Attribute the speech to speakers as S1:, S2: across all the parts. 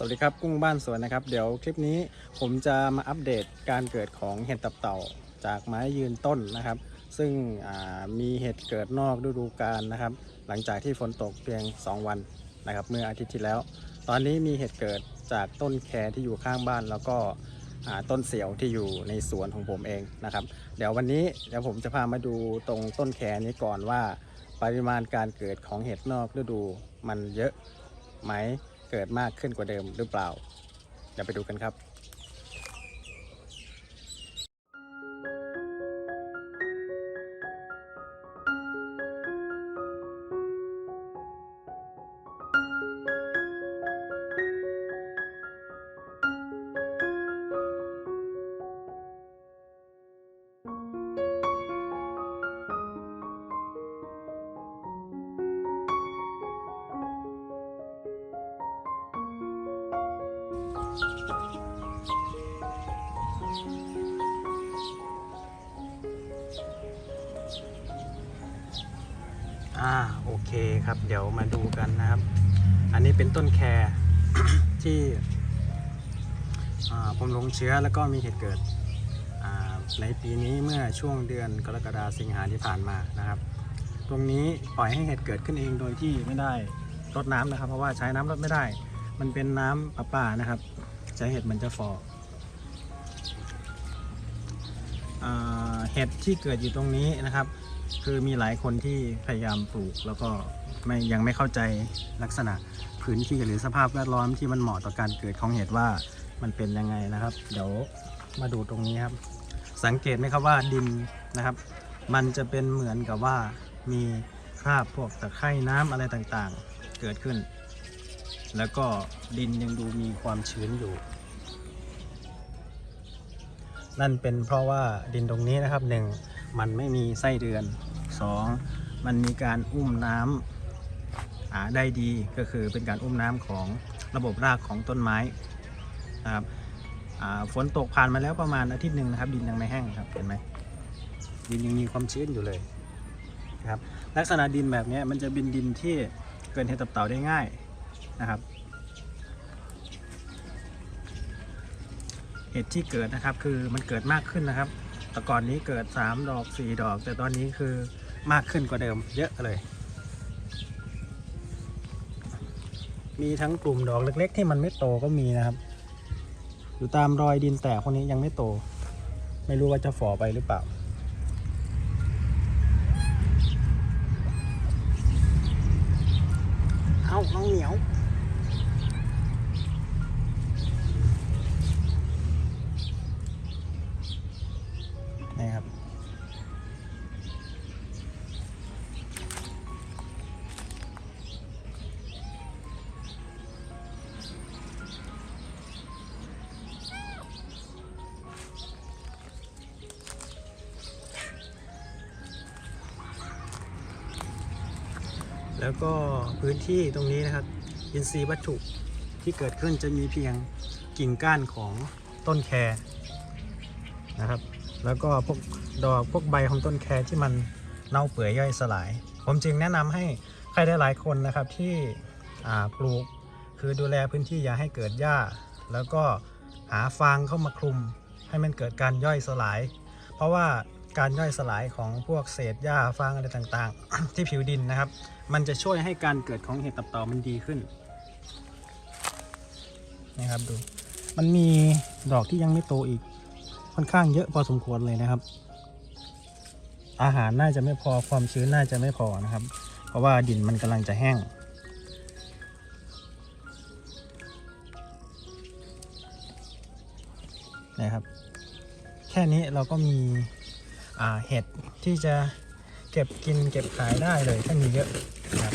S1: สวัสดีครับกุ้งบ้านสวนนะครับ เดี๋ยวคลิปนี้ผมจะมาอัปเดตการเกิดของเห็ดตับเต่าจากไม้ยืนต้นนะครับ ซึ่งมีเห็ดเกิดนอกฤดูกาลนะครับ หลังจากที่ฝนตกเพียง 2 วันนะครับ เมื่ออาทิตย์ที่แล้ว ตอนนี้มีเห็ดเกิดจากต้นแคที่อยู่ข้างบ้าน แล้วก็ต้นเสียวที่อยู่ในสวนของผมเองนะครับ เดี๋ยววันนี้เดี๋ยวผมจะพามาดูตรงต้นแคนี้ก่อนว่า ปริมาณการเกิดของเห็ดนอกฤดูมันเยอะไหม เกิดมากขึ้นกว่าเดิมหรือเปล่าเดี๋ยวไปดูกันครับ อ่าโอเคครับ เดี๋ยวมาดูกันนะครับ อันนี้เป็นต้นแคร์ที่ผมลงเชื้อแล้วก็มีเหตุเกิดในปีนี้เมื่อช่วงเดือนกรกฎาสิงหาที่ผ่านมานะครับ ตรงนี้ปล่อยให้เห็ดเกิดขึ้นเองโดยที่ไม่ได้รดน้ำนะครับ เพราะว่าใช้น้ำรดไม่ได้ มันเป็นน้ำประปานะครับใช้เห็ดมันจะฟออ่าเห็ดที่เกิดอยู่ตรงนี้นะครับ คือมีหลายคนที่พยายามปลูก แล้วก็ไม่ยังไม่เข้าใจลักษณะพื้นที่หรือสภาพแวดล้อมที่มันเหมาะต่อการเกิดของเห็ดว่ามันเป็นยังไงนะครับ เดี๋ยวมาดูตรงนี้ครับ สังเกตไหมครับว่าดินนะครับ มันจะเป็นเหมือนกับว่ามีคราบพวกตะไคร่น้ำอะไรต่างๆ เกิดขึ้น แล้วก็ดินยังดูมีความชื้นอยู่ นั่นเป็นเพราะว่าดินตรงนี้นะครับหนึ่งมันไม่มีไส้เดือน 2. มันมีการอุ้มน้ำอ่าได้ดีก็คือเป็นการอุ้มน้ำของระบบรากของต้นไม้นะครับฝนตกผ่านมาแล้วประมาณอาทิตย์หนึ่งนะครับ ดินยังไม่แห้งครับเห็นไหมดินยังมีความชื้นอยู่เลยนะครับลักษณะดินแบบนี้มันจะเป็นดินที่เกิดเห็ดตับเต่าได้ง่ายนะครับ ห็ดที่เกิดนะครับ คือมันเกิดมากขึ้นนะครับ แต่ก่อนนี้เกิด 3 ดอก 4 ดอก แต่ตอนนี้คือมากขึ้นกว่าเดิมเยอะเลย มีทั้งกลุ่มดอกเล็ก ๆ ที่มันไม่โตก็มีนะครับ อยู่ตามรอยดินแตกพวกนี้ยังไม่โต ไม่รู้ว่าจะฝ่อไปหรือเปล่าเอา แล้วก็พื้นที่ตรงนี้นะครับ อินทรีย์วัตถุที่เกิดขึ้นจะมีเพียงกิ่งก้านของต้นแครนะครับ แล้วก็พวกดอกพวกใบของต้นแครที่มันเน่าเปื่อยย่อยสลาย ผมจึงแนะนำให้ใครได้หลายคนนะครับที่ปลูกคือดูแลพื้นที่อย่าให้เกิดหญ้า แล้วก็หาฟางเข้ามาคลุมให้มันเกิดการย่อยสลาย เพราะว่า การย่อยสลายของพวกเศษหญ้าฟางอะไรต่างๆ ที่ผิวดินนะครับ มันจะช่วยให้การเกิดของเห็ดตับเต่ามันดีขึ้นนะครับดู มันมีดอกที่ยังไม่โตอีก ค่อนข้างเยอะพอสมควรเลยนะครับ อาหารน่าจะไม่พอความชื้นน่าจะไม่พอนะครับ เพราะว่าดินมันกำลังจะแห้งนะครับ แค่นี้เราก็มี เห็ดที่จะเก็บกินเก็บขายได้เลยถ้ามีเยอะครับ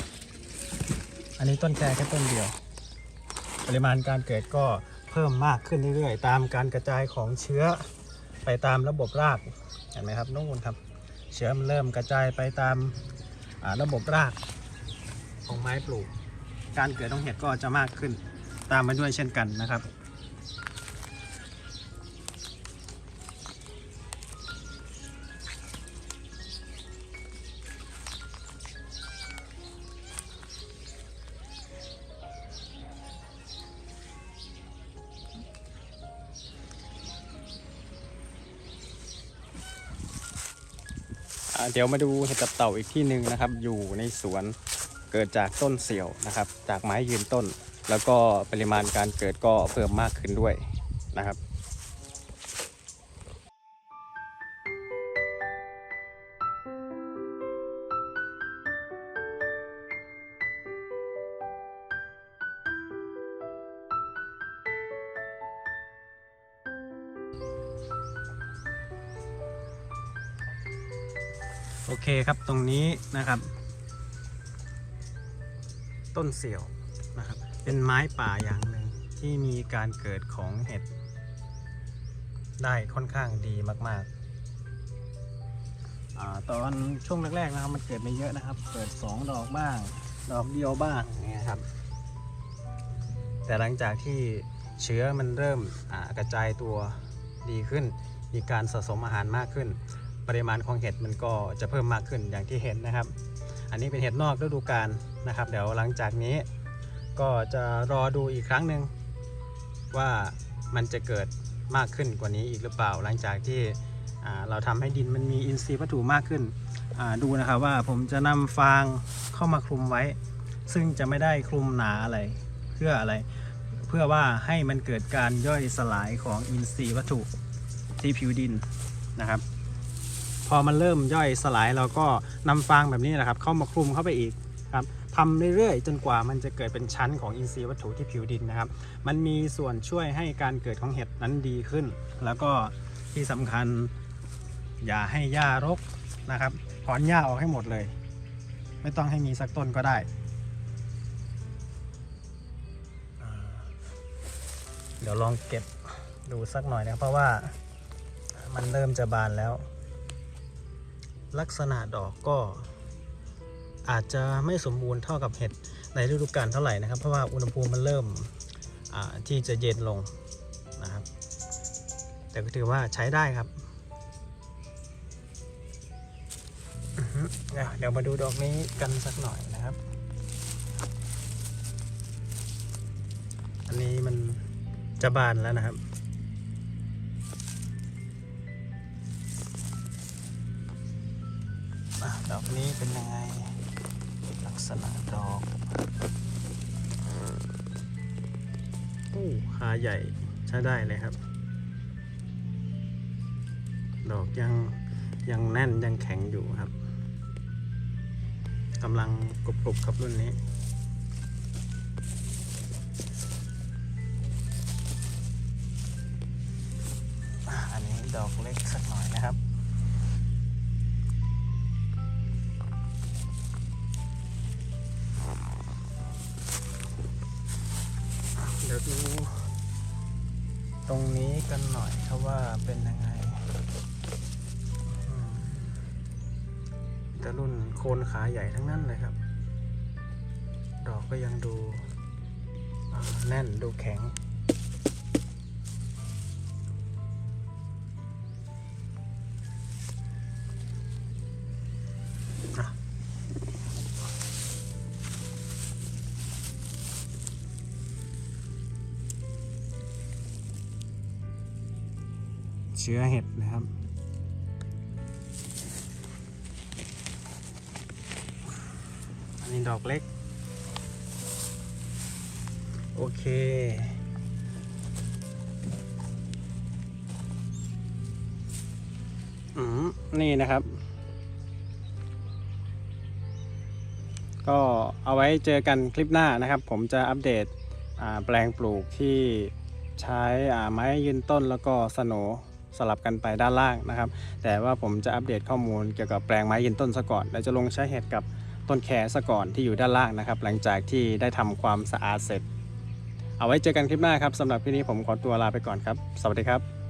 S1: อันนี้ต้นแคแค่ต้นเดียว ปริมาณการเกิดก็เพิ่มมากขึ้นเรื่อยๆ ตามการกระจายของเชื้อไปตามระบบรากเห็นไหมครับนู่นครับ เชื้อมันเริ่มกระจายไปตามระบบรากของไม้ปลูก การเกิดของเห็ดก็จะมากขึ้นตามมาด้วยเช่นกันนะครับ เดี๋ยวมาดูเห็ดตับเต่าอีกที่หนึ่งนะครับ อยู่ในสวนเกิดจากต้นเสี่ยวนะครับ จากไม้ยืนต้น แล้วก็ปริมาณการเกิดก็เพิ่มมากขึ้นด้วยนะครับ โอเคครับตรงนี้นะครับ ต้นเสี่ยวนะครับ เป็นไม้ป่าอย่างหนึ่งที่มีการเกิดของเห็ด ได้ค่อนข้างดีมากๆอตอนช่วงแรกๆนะครับ มันเกิดไม่เยอะนะครับ เกิด 2 ดอกบ้าง ดอกเดียวบ้างอย่างเงี้ยครับ แต่หลังจากที่เชื้อมันเริ่มกระจายตัวดีขึ้น มีการสะสมอาหารมากขึ้น ปริมาณของเห็ดมันก็จะเพิ่มมากขึ้นอย่างที่เห็นนะครับ อันนี้เป็นเห็ดนอกฤดูกาลนะครับ เดี๋ยวหลังจากนี้ก็จะรอดูอีกครั้งหนึ่งว่ามันจะเกิดมากขึ้นกว่านี้อีกหรือเปล่า หลังจากที่เราทำให้ดินมันมีอินทรีย์วัตถุมากขึ้นดูนะครับว่าผมจะนำฟางเข้ามาคลุมไว้ ซึ่งจะไม่ได้คลุมหนาอะไรเพื่ออะไร เพื่อว่าให้มันเกิดการย่อยสลายของอินทรีย์วัตถุที่ผิวดินนะครับ พอมันเริ่มย่อยสลายเราก็นำฟางแบบนี้นะครับ เข้ามาคลุมเข้าไปอีกครับทำเรื่อยๆ จนกว่ามันจะเกิดเป็นชั้นของอินทรีย์วัตถุที่ผิวดินนะครับ มันมีส่วนช่วยให้การเกิดของเห็ดนั้นดีขึ้น แล้วก็ที่สำคัญอย่าให้หญ้ารกนะครับถอนหญ้าออกให้หมดเลย ไม่ต้องให้มีสักต้นก็ได้เดี๋ยวลองเก็บดูสักหน่อยนะเพราะว่ามันเริ่มจะบานแล้ว ลักษณะดอกก็อาจจะไม่สมบูรณ์เท่ากับเห็ดในฤดูกาลเท่าไหร่นะครับ เพราะว่าอุณหภูมิมันเริ่มที่จะเย็นลงนะครับ แต่ก็ถือว่าใช้ได้ครับ เดี๋ยวมาดูดอกนี้กันสักหน่อยนะครับ อันนี้มันจะบานแล้วนะครับ นี้เป็นยังไง ลักษณะดอกโอ้ขาใหญ่ใช้ได้เลยครับ ดอกยังยังแน่นยังแข็งอยู่ครับกำลังกรุบๆครับรุ่นนี้อันนี้ดอกเล็กสักหน่อยนะครับ ดี๋ยวดู ตรงนี้กันหน่อยครับว่าเป็นยังไงแต่รุ่นโคนขาใหญ่ทั้งนั้นเลยครับ ดอกก็ยังดูแน่นดูแข็ง เชื้อเห็ดนะครับอันนี้ดอกเล็ก โอเคอืมนี่นะครับ ก็เอาไว้เจอกันคลิปหน้านะครับ ผมจะอัปเดตแปลงปลูกที่ใช้ไม้ยืนต้นแล้วก็สโหน สลับกันไปด้านล่างนะครับ แต่ว่าผมจะอัปเดตข้อมูลเกี่ยวกับแปลงไม้ยืนต้นซะก่อนแล้วจะลงใช้เห็ดกับต้นแคซะก่อนที่อยู่ด้านล่างนะครับ หลังจากที่ได้ทำความสะอาดเสร็จ เอาไว้เจอกันคลิปหน้าครับสำหรับคลิปนี้ผมขอตัวลาไปก่อนครับ สวัสดีครับ